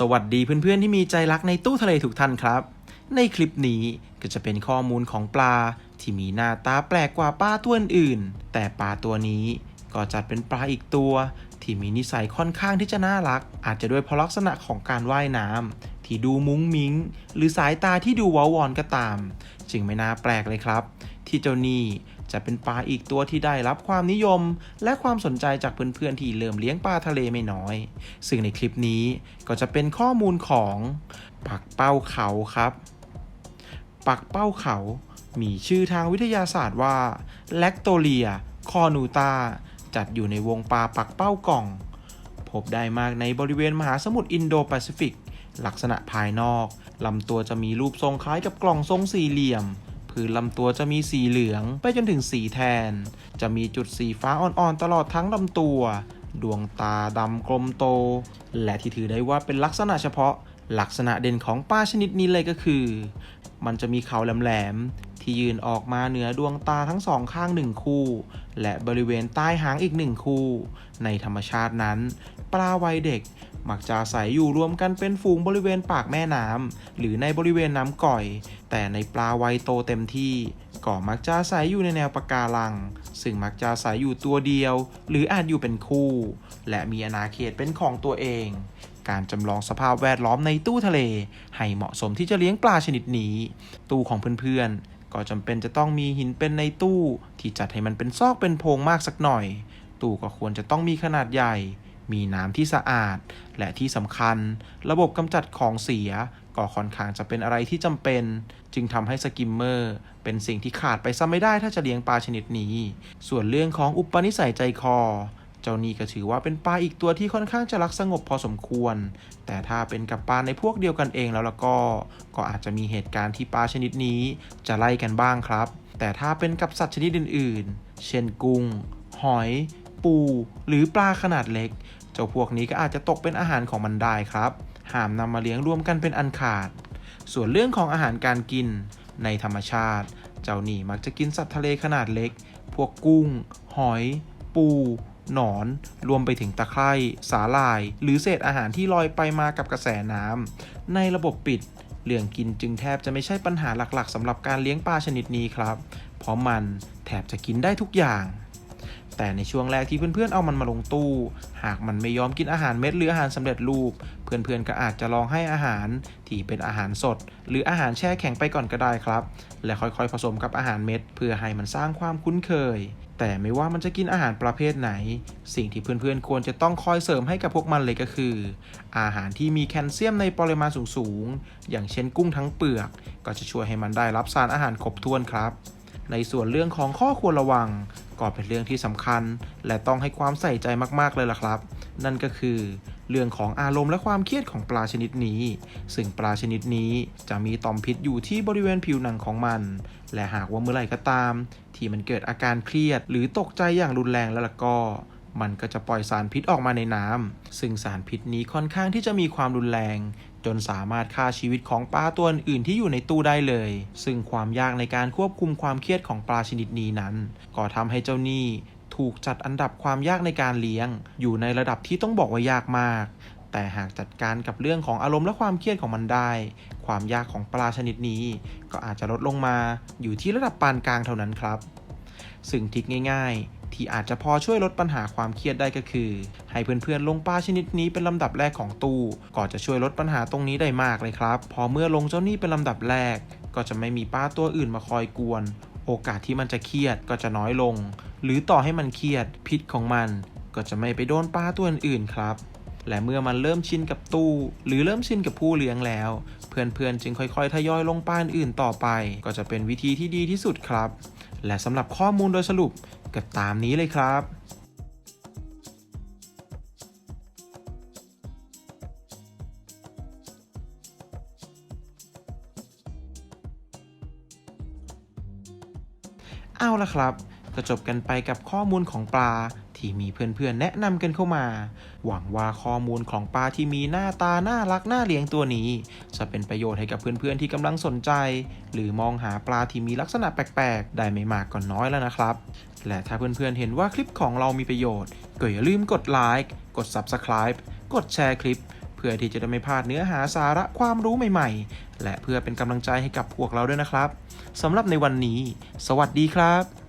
สวัสดีเพื่อนๆที่มีใจรักในตู้ทะเลทุกท่านครับ ในคลิปนี้ก็จะเป็นข้อมูลของปลาที่มีหน้าตาแปลกกว่าปลาตัวอื่น แต่ปลาตัวนี้ก็จัดเป็นปลาอีกตัว ที่มีนิสัยค่อนข้างที่จะน่ารัก อาจจะด้วยเพราะลักษณะของการว่ายน้ำที่ดูมุ้งมิ้ง หรือสายตาที่ดูวาวอนก็ตาม จึงไม่น่าแปลกเลยครับ ที่เจ้านี่ จะเป็นปลาอีกตัวที่ได้รับความนิยม และความสนใจจากเพื่อนๆที่เริ่มเลี้ยงปลาทะเลไม่น้อย ซึ่งในคลิปนี้ก็จะเป็นข้อมูลของปักเป้าเขาครับ ปักเป้าเขา มีชื่อทางวิทยาศาสตร์ว่าแลคโตเลียคอนูตาจัดอยู่ในวงปลาปักเป้ากล่อง พบได้มากในบริเวณมหาสมุทรอินโดแปซิฟิก ลักษณะภายนอกลำตัวจะมีรูปทรงคล้ายกับกล่องทรงสี่เหลี่ยม พื้นลำตัวจะมีสีเหลืองไปจนถึงสีแทน จะมีจุดสีฟ้าอ่อนๆ ตลอดทั้งลำตัว ดวงตาดำกลมโต และที่ถือได้ว่าเป็นลักษณะเฉพาะ ลักษณะเด่นของปลาชนิดนี้เลยก็คือ มันจะมีเขาแหลม ที่ยืนออกมาเหนือดวงตาทั้งสองข้างหนึ่งคู่ และบริเวณใต้หางอีกหนึ่งคู่ ในธรรมชาตินั้น ปลาวัยเด็กมักจะอาศัยอยู่รวมกันเป็นฝูงบริเวณปากแม่น้ำหรือในบริเวณน้ำก่อย แต่ในปลาวัยโตเต็มที่ก็มักจะอาศัยอยู่ในแนวปะการัง ซึ่งมักจะอาศัยอยู่ตัวเดียว หรืออาจอยู่เป็นคู่ และมีอาณาเขตเป็นของตัวเอง การจำลองสภาพแวดล้อมในตู้ทะเล ให้เหมาะสมที่จะเลี้ยงปลาชนิดนี้ ตู้ของเพื่อนๆ ก็จำเป็นจะต้องมีหินเป็นในตู้ ที่จัดให้มันเป็นซอกเป็นโพรงมากสักหน่อย ตู้ก็ควรจะต้องมีขนาดใหญ่ มีน้ำที่สะอาด และที่สำคัญ ระบบกำจัดของเสียก็ค่อนข้างจะเป็นอะไรที่จำเป็น จึงทำให้สกิมเมอร์เป็นสิ่งที่ขาดไปซะไม่ได้ถ้าจะเลี้ยงปลาชนิดนี้ ส่วนเรื่องของอุปนิสัยใจคอ เจ้านี่ก็ถือว่าเป็นปลาอีกตัวที่ค่อนข้างจะรักสงบพอสมควร แต่ถ้าเป็นกับปลาในพวกเดียวกันเองแล้วละก็ ก็อาจจะมีเหตุการณ์ที่ปลาชนิดนี้จะไล่กันบ้างครับ แต่ถ้าเป็นกับสัตว์ชนิดอื่น ๆ เช่นกุ้ง หอย ปู หรือปลาขนาดเล็ก เจ้าพวกนี้ก็อาจจะตกเป็นอาหารของมันได้ครับ ห้ามนำมาเลี้ยงรวมกันเป็นอันขาด ส่วนเรื่องของอาหารการกิน ในธรรมชาติ เจ้านี่มักจะกินสัตว์ทะเลขนาดเล็ก พวกกุ้ง หอย ปู หนอน รวมไปถึงตะไคร่สาหร่าย หรือเศษอาหารที่ลอยไปมากับกระแสน้ำในระบบปิดเรื่องกินจึงแทบจะไม่ใช่ปัญหาหลักๆสำหรับการเลี้ยงปลาชนิดนี้ครับ เพราะมันแทบจะกินได้ทุกอย่าง แต่ในช่วงแรกที่เพื่อนๆเอามันมาลงตู้ หากมันไม่ยอมกินอาหารเม็ดหรืออาหารสำเร็จรูป เพื่อนๆก็อาจจะลองให้อาหารที่เป็นอาหารสด หรืออาหารแช่แข็งไปก่อนก็ได้ครับ และค่อยๆผสมกับอาหารเม็ด เพื่อให้มันสร้างความคุ้นเคย แต่ไม่ว่ามันจะกินอาหารประเภทไหน สิ่งที่เพื่อนๆควรจะต้องคอยเสริมให้กับพวกมันเลยก็คือ อาหารที่มีแคลเซียมในปริมาณสูงๆอย่างเช่นกุ้งทั้งเปลือก ก็จะช่วยให้มันได้รับสารอาหารครบถ้วนครับในส่วนเรื่องของข้อควรระวัง ก็เป็นเรื่องที่สำคัญ และต้องให้ความใส่ใจมากๆเลยล่ะครับ นั่นก็คือเรื่องของอารมณ์และความเครียดของปลาชนิดนี้ ซึ่งปลาชนิดนี้จะมีต่อมพิษอยู่ที่บริเวณผิวหนังของมัน และหากว่าเมื่อไหร่ก็ตาม ที่มันเกิดอาการเครียดหรือตกใจอย่างรุนแรงแล้วล่ะก็ มันก็จะปล่อยสารพิษออกมาในน้ำซึ่งสารพิษนี้ค่อนข้างที่จะมีความรุนแรง จนสามารถฆ่าชีวิตของปลาตัวอื่นที่อยู่ในตู้ได้เลย ซึ่งความยากในการควบคุมความเครียดของปลาชนิดนี้นั้น ก็ทำให้เจ้าหนี้ถูกจัดอันดับความยากในการเลี้ยง อยู่ในระดับที่ต้องบอกว่ายากมาก แต่หากจัดการกับเรื่องของอารมณ์และความเครียดของมันได้ ความยากของปลาชนิดนี้ ก็อาจจะลดลงมาอยู่ที่ระดับปานกลางเท่านั้นครับ ซึ่งทิกง่ายที่อาจจะพอช่วยลดปัญหาความเครียดได้ก็คือ ให้เพื่อนๆลงปลาชนิดนี้เป็นลำดับแรกของตู้ ก็จะช่วยลดปัญหาตรงนี้ได้มากเลยครับ พอเมื่อลงเจ้าหนี้เป็นลำดับแรก ก็จะไม่มีปลาตัวอื่นมาคอยกวน โอกาสที่มันจะเครียดก็จะน้อยลง หรือต่อให้มันเครียด พิษของมัน ก็จะไม่ไปโดนปลาตัวอื่นๆครับและเมื่อมันเริ่มชินกับตู้ หรือเริ่มชินกับผู้เลี้ยงแล้ว เพื่อนๆจึงค่อยๆ ทยอยลงปลาอื่นต่อไป ก็จะเป็นวิธีที่ดีที่สุดครับ และสำหรับข้อมูลโดยสรุป กับตามนี้เลยครับเอาละครับ ก็จบกันไปกับข้อมูลของปลา ที่มีเพื่อนๆแนะนำกันเข้ามา หวังว่าข้อมูลของปลาที่มีหน้าตาน่ารักน่าเลี้ยงตัวนี้ จะเป็นประโยชน์ให้กับเพื่อนๆที่กำลังสนใจ หรือมองหาปลาที่มีลักษณะแปลกๆ ได้ไม่มากก็นน้อยแล้วนะครับ และถ้าเพื่อนๆเห็นว่าคลิปของเรามีประโยชน์ก็อย่าลืมกดไลค์กด Subscribe กดแชร์คลิป เพื่อที่จะได้ไม่พลาดเนื้อหาสาระความรู้ใหม่ๆ และเพื่อเป็นกำลังใจให้กับพวกเราด้วยนะครับสำหรับในวันนี้ สวัสดีครับ